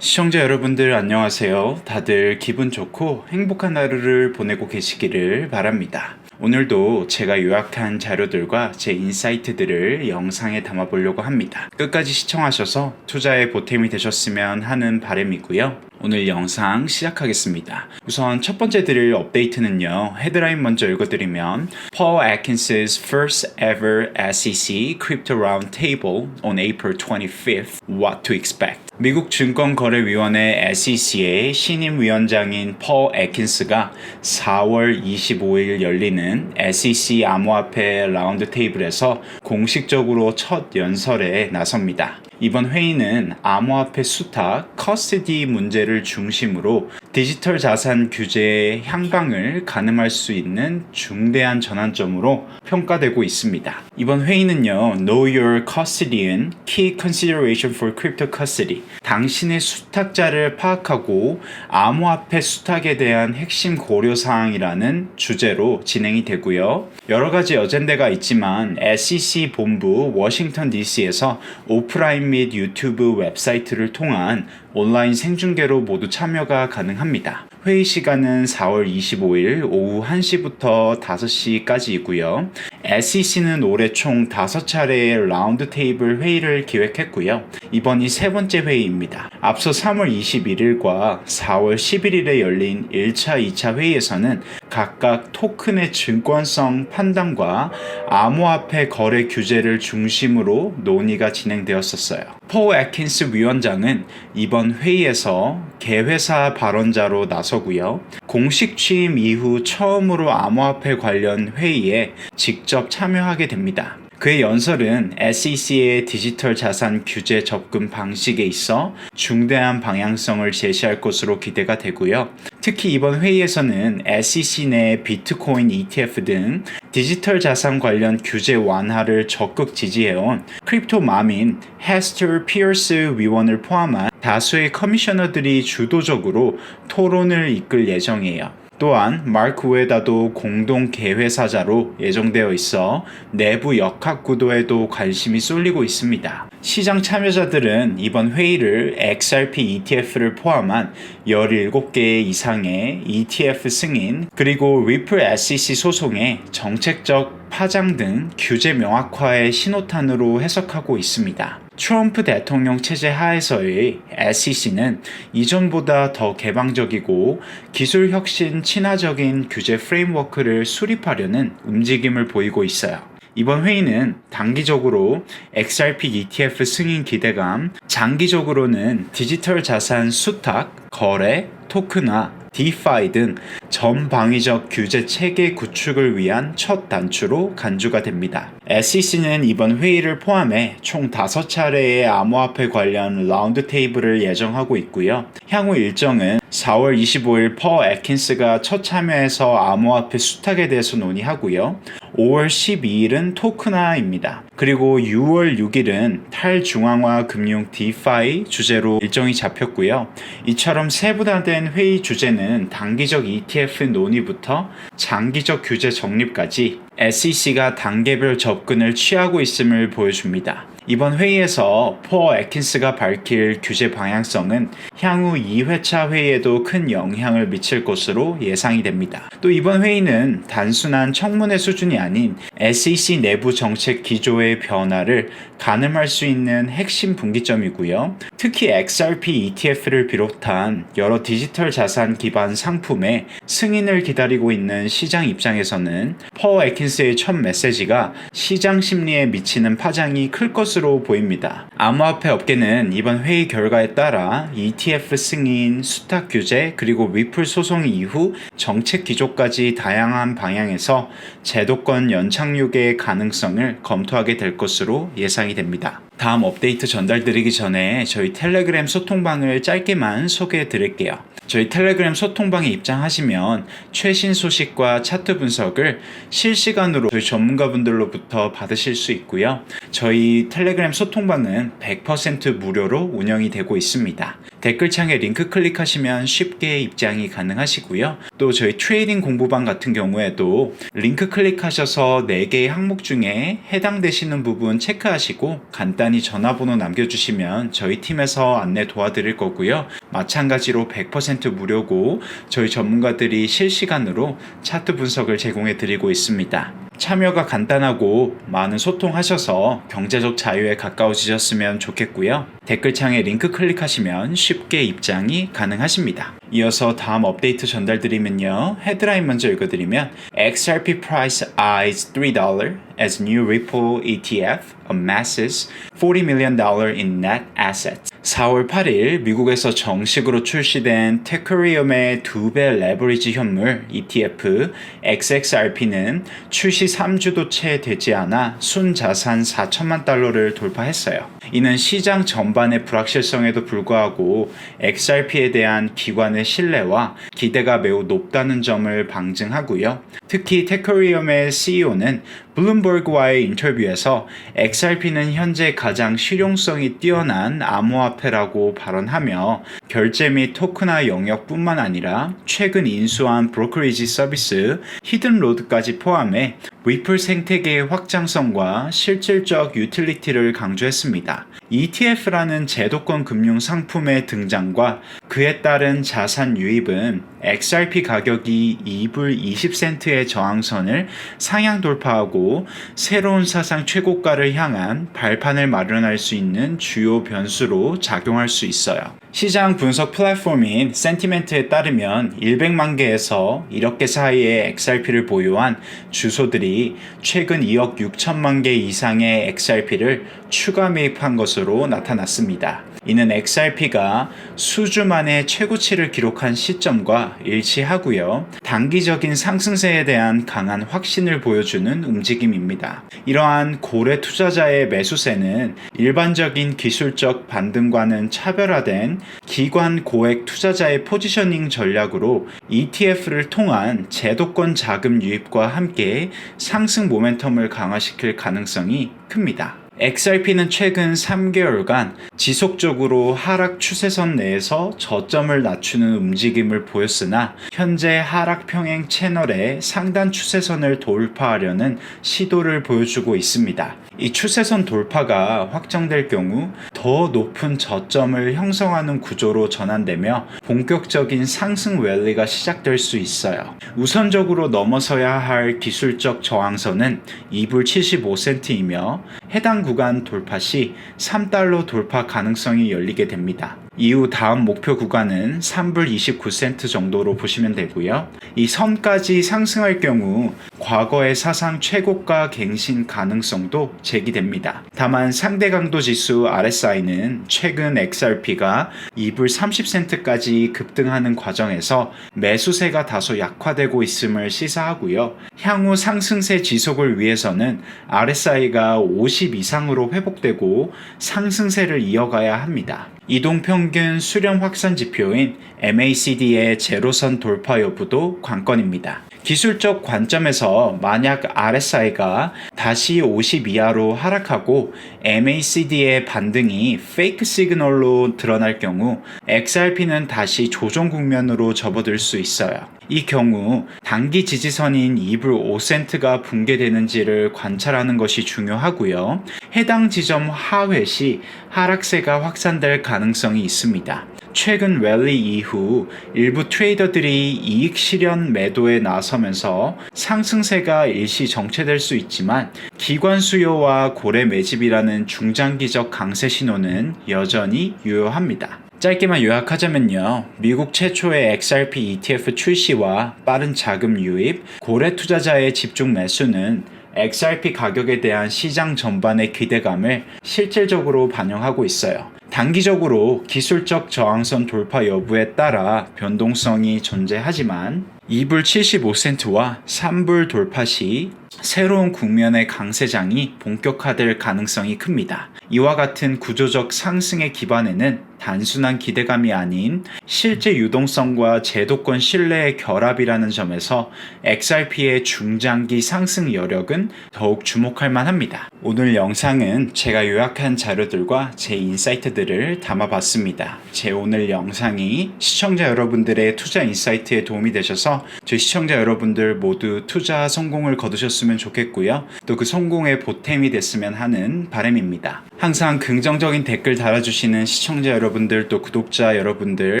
시청자 여러분들 안녕하세요. 다들 기분 좋고 행복한 하루를 보내고 계시기를 바랍니다. 오늘도 제가 요약한 자료들과 제 인사이트들을 영상에 담아보려고 합니다. 끝까지 시청하셔서 투자에 보탬이 되셨으면 하는 바람이고요. 오늘 영상 시작하겠습니다. 우선 첫 번째 드릴 업데이트는요. 헤드라인 먼저 읽어드리면 Paul Atkins's first ever SEC Crypto Roundtable on April 25th. What to expect? 미국 증권거래위원회 SEC의 신임 위원장인 펄 애킨스가 4월 25일 열리는 SEC 암호화폐 라운드 테이블에서 공식적으로 첫 연설에 나섭니다. 이번 회의는 암호화폐 수탁, 커스디 문제를 중심으로 디지털 자산 규제의 향방을 가늠할 수 있는 중대한 전환점으로 평가되고 있습니다. 이번 회의는요, Know Your Custodian, Key Consideration for Crypto Custody. 당신의 수탁자를 파악하고 암호화폐 수탁에 대한 핵심 고려사항이라는 주제로 진행이 되고요. 여러 가지 어젠다가 있지만 SEC 본부 워싱턴 DC에서 오프라인 및 유튜브 웹사이트를 통한 온라인 생중계로 모두 참여가 가능합니다. 회의 시간은 4월 25일 오후 1시부터 5시까지이고요. SEC는 올해 총 5차례의 라운드 테이블 회의를 기획했고요. 이번이 세 번째 회의입니다. 앞서 3월 21일과 4월 11일에 열린 1차, 2차 회의에서는 각각 토큰의 증권성 판단과 암호화폐 거래 규제를 중심으로 논의가 진행되었었어요. 포 애킨스 위원장은 이번 회의에서 개회사 발언자로 나서고요. 공식 취임 이후 처음으로 암호화폐 관련 회의에 직접 참여하게 됩니다. 그의 연설은 SEC의 디지털 자산 규제 접근 방식에 있어 중대한 방향성을 제시할 것으로 기대가 되고요. 특히 이번 회의에서는 SEC 내 비트코인 ETF 등 디지털 자산 관련 규제 완화를 적극 지지해온 크립토 맘인 헤스터 피어스 위원을 포함한 다수의 커미셔너들이 주도적으로 토론을 이끌 예정이에요. 또한 마크 우에다도 공동 개회사자로 예정되어 있어 내부 역학 구도에도 관심이 쏠리고 있습니다. 시장 참여자들은 이번 회의를 XRP ETF를 포함한 17개 이상의 ETF 승인 그리고 리플 SEC 소송의 정책적 파장 등 규제 명확화의 신호탄으로 해석하고 있습니다. 트럼프 대통령 체제 하에서의 SEC는 이전보다 더 개방적이고 기술 혁신 친화적인 규제 프레임워크를 수립하려는 움직임을 보이고 있어요. 이번 회의는 단기적으로 XRP ETF 승인 기대감, 장기적으로는 디지털 자산 수탁, 거래, 토큰화, DeFi 등 전방위적 규제 체계 구축을 위한 첫 단추로 간주가 됩니다. SEC는 이번 회의를 포함해 총 5차례의 암호화폐 관련 라운드 테이블을 예정하고 있고요. 향후 일정은 4월 25일 퍼 애킨스가 첫 참여해서 암호화폐 수탁에 대해서 논의하고요. 5월 12일은 토큰화입니다. 그리고 6월 6일은 탈중앙화 금융 DeFi 주제로 일정이 잡혔고요. 이처럼 세분화된 회의 주제는 단기적 ETF 논의부터 장기적 규제 정립까지 SEC가 단계별 접근을 취하고 있음을 보여줍니다. 이번 회의에서 포 애킨스가 밝힐 규제 방향성은 향후 2회차 회의에도 큰 영향을 미칠 것으로 예상이 됩니다. 또 이번 회의는 단순한 청문회 수준이 아닌 SEC 내부 정책 기조의 변화를 가늠할 수 있는 핵심 분기점이고요. 특히 XRP ETF를 비롯한 여러 디지털 자산 기반 상품의 승인을 기다리고 있는 시장 입장에서는 퍼 애킨스의 첫 메시지가 시장 심리에 미치는 파장이 클 것으로 보입니다. 암호화폐 업계는 이번 회의 결과에 따라 ETF 승인, 수탁 규제, 그리고 리플 소송 이후 정책 기조까지 다양한 방향에서 제도권 연착륙의 가능성을 검토하게 될 것으로 예상이 됩니다. 다음 업데이트 전달드리기 전에 저희 텔레그램 소통방을 짧게만 소개해 드릴게요. 저희 텔레그램 소통방에 입장하시면 최신 소식과 차트 분석을 실시간으로 저희 전문가분들로부터 받으실 수 있고요. 저희 텔레그램 소통방은 100% 무료로 운영이 되고 있습니다. 댓글창에 링크 클릭하시면 쉽게 입장이 가능하시고요. 또 저희 트레이딩 공부방 같은 경우에도 링크 클릭하셔서 4개의 항목 중에 해당되시는 부분 체크하시고 간단히 전화번호 남겨주시면 저희 팀에서 안내 도와드릴 거고요. 마찬가지로 100% 무료고 저희 전문가들이 실시간으로 차트 분석을 제공해 드리고 있습니다. 참여가 간단하고 많은 소통하셔서 경제적 자유에 가까워지셨으면 좋겠고요. 댓글창에 링크 클릭하시면 쉽게 입장이 가능하십니다. 이어서 다음 업데이트 전달드리면요. 헤드라인 먼저 읽어드리면 XRP price eyes $3 as new Ripple ETF amasses $40 million in net assets. 4월 8일 미국에서 정식으로 출시된 테크리움의 두 배 레버리지 현물 ETF XXRP는 출시 3주도 채 되지 않아 순자산 4천만 달러를 돌파했어요. 이는 시장 전반의 불확실성에도 불구하고 XRP에 대한 기관의 신뢰와 기대가 매우 높다는 점을 방증하고요. 특히 테크리움의 CEO는 블룸버그와의 인터뷰에서 XRP는 현재 가장 실용성이 뛰어난 암호화폐라고 발언하며 결제 및 토크나 영역뿐만 아니라 최근 인수한 브로커리지 서비스 히든로드까지 포함해 위플 생태계의 확장성과 실질적 유틸리티를 강조했습니다. ETF라는 제도권 금융 상품의 등장과 그에 따른 자산 유입은 XRP 가격이 2불 20센트의 저항선을 상향 돌파하고 새로운 사상 최고가를 향한 발판을 마련할 수 있는 주요 변수로 작용할 수 있어요. 시장 분석 플랫폼인 센티멘트에 따르면 100만 개에서 1억 개 사이의 XRP를 보유한 주소들이 최근 2억 6천만 개 이상의 XRP를 추가 매입한 것으로 나타났습니다. 이는 XRP가 수주 만에 최고치를 기록한 시점과 일치하고요. 단기적인 상승세에 대한 강한 확신을 보여주는 움직임입니다. 이러한 고래 투자자의 매수세는 일반적인 기술적 반등과는 차별화된 기관 고액 투자자의 포지셔닝 전략으로 ETF를 통한 제도권 자금 유입과 함께 상승 모멘텀을 강화시킬 가능성이 큽니다. XRP는 최근 3개월간 지속적으로 하락 추세선 내에서 저점을 낮추는 움직임을 보였으나 현재 하락 평행 채널의 상단 추세선을 돌파하려는 시도를 보여주고 있습니다. 이 추세선 돌파가 확정될 경우 더 높은 저점을 형성하는 구조로 전환되며 본격적인 상승 랠리가 시작될 수 있어요. 우선적으로 넘어서야 할 기술적 저항선은 2불 75센트이며 해당 구간 돌파 시 3달러 돌파 가능성이 열리게 됩니다. 이후 다음 목표 구간은 3불 29센트 정도로 보시면 되고요. 이 선까지 상승할 경우 과거의 사상 최고가 갱신 가능성도 제기됩니다. 다만 상대 강도 지수 RSI는 최근 XRP가 2불 30센트까지 급등하는 과정에서 매수세가 다소 약화되고 있음을 시사하고요. 향후 상승세 지속을 위해서는 RSI가 50 이상으로 회복되고 상승세를 이어가야 합니다. 이동평균 수렴 확산 지표인 MACD의 제로선 돌파 여부도 관건입니다. 기술적 관점에서 만약 RSI가 다시 50 이하로 하락하고 MACD의 반등이 페이크 시그널로 드러날 경우 XRP는 다시 조정 국면으로 접어들 수 있어요. 이 경우 단기 지지선인 2불 5센트가 붕괴되는지를 관찰하는 것이 중요하고요. 해당 지점 하회 시 하락세가 확산될 가능성이 있습니다. 최근 랠리 이후 일부 트레이더들이 이익 실현 매도에 나서면서 상승세가 일시 정체될 수 있지만 기관 수요와 고래 매집이라는 중장기적 강세 신호는 여전히 유효합니다. 짧게만 요약하자면요. 미국 최초의 XRP ETF 출시와 빠른 자금 유입, 고래 투자자의 집중 매수는 XRP 가격에 대한 시장 전반의 기대감을 실질적으로 반영하고 있어요. 단기적으로 기술적 저항선 돌파 여부에 따라 변동성이 존재하지만 2불 75센트와 3불 돌파 시 새로운 국면의 강세장이 본격화될 가능성이 큽니다. 이와 같은 구조적 상승의 기반에는 단순한 기대감이 아닌 실제 유동성과 제도권 신뢰의 결합이라는 점에서 XRP의 중장기 상승 여력은 더욱 주목할 만합니다. 오늘 영상은 제가 요약한 자료들과 제 인사이트들을 담아봤습니다. 제 오늘 영상이 시청자 여러분들의 투자 인사이트에 도움이 되셔서 저희 시청자 여러분들 모두 투자 성공을 거두셨으면 좋겠고요. 또 그 성공의 보탬이 됐으면 하는 바람입니다. 항상 긍정적인 댓글 달아주시는 시청자 여러분들 또 구독자 여러분들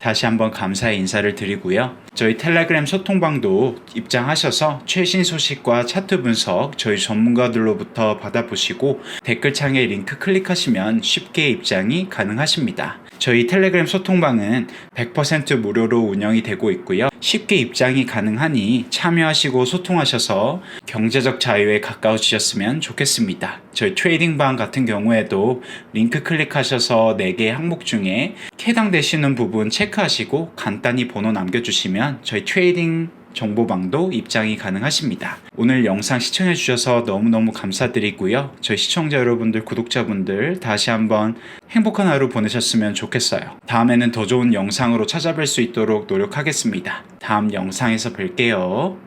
다시 한번 감사의 인사를 드리고요. 저희 텔레그램 소통방도 입장하셔서 최신 소식과 차트 분석 저희 전문가들로부터 받아 보시고 댓글창에 링크 클릭하시면 쉽게 입장이 가능하십니다. 저희 텔레그램 소통방은 100% 무료로 운영이 되고 있고요. 쉽게 입장이 가능하니 참여하시고 소통하셔서 경제적 자유에 가까워지셨으면 좋겠습니다. 저희 트레이딩방 같은 경우에도 링크 클릭하셔서 4개 항목 중에 해당되시는 부분 체크하시고 간단히 번호 남겨주시면 저희 트레이딩 정보방도 입장이 가능하십니다. 오늘 영상 시청해주셔서 너무너무 감사드리고요. 저희 시청자 여러분들, 구독자분들 다시 한번 행복한 하루 보내셨으면 좋겠어요. 다음에는 더 좋은 영상으로 찾아뵐 수 있도록 노력하겠습니다. 다음 영상에서 뵐게요.